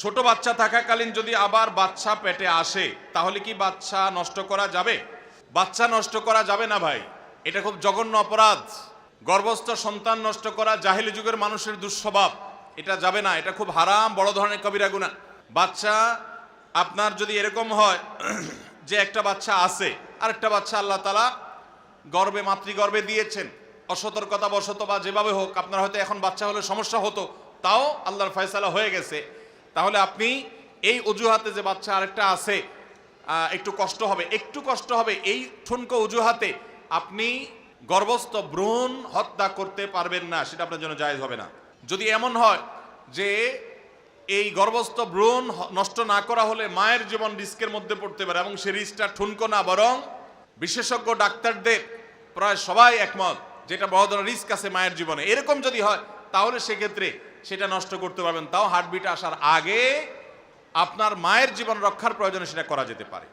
ছোট বাচ্চা থাকাকালীন যদি আবার বাচ্চা পেটে আসে, তাহলে কি বাচ্চা নষ্ট করা যাবে? বাচ্চা নষ্ট করা যাবে না ভাই। এটা খুব জঘন্য অপরাধ। গর্ভস্থ সন্তান নষ্ট করা জাহিলি যুগের মানুষের দুঃস্বভাব। এটা যাবে না, এটা খুব হারাম, বড় ধরনের কবিরা গুণা। বাচ্চা আপনার যদি এরকম হয়, যে একটা বাচ্চা আছে, আরেকটা বাচ্চা আল্লাহ তালা গর্বে, মাতৃগর্বে দিয়েছেন। অসতর্কতা বশত বা যেভাবে হোক, আপনার হয়তো এখন বাচ্চা হলে সমস্যা হতো, তাও আল্লাহর ফয়সালা হয়ে গেছে। তাহলে আপনি এই অজুহাতে যে বাচ্চা আরেকটা আছে একটু কষ্ট হবে, একটু কষ্ট হবে, এই ঠুনকো অজুহাতে আপনি গর্ভস্থ ভ্রূণ হত্যা করতে পারবেন না, সেটা আপনার জন্য জায়জ হবে না। যদি এমন হয় যে এই গর্ভস্থ ভ্রূণ নষ্ট না করা হলে মায়ের জীবন রিস্কের মধ্যে পড়তে পারে এবং সে রিস্কটা ঠুনকো না, বরং বিশেষজ্ঞ, ডাক্তারদের প্রায় সবাই একমত যেটা বড় ধরনের রিস্ক আছে মায়ের জীবনে। এরকম যদি হয়, তাহলে সেক্ষেত্রে সেটা নষ্ট করতে পারবেন। তাও হার্টবিট আসার আগে আপনার মায়ের জীবন রক্ষার প্রয়োজনে সেটা করা যেতে পারে।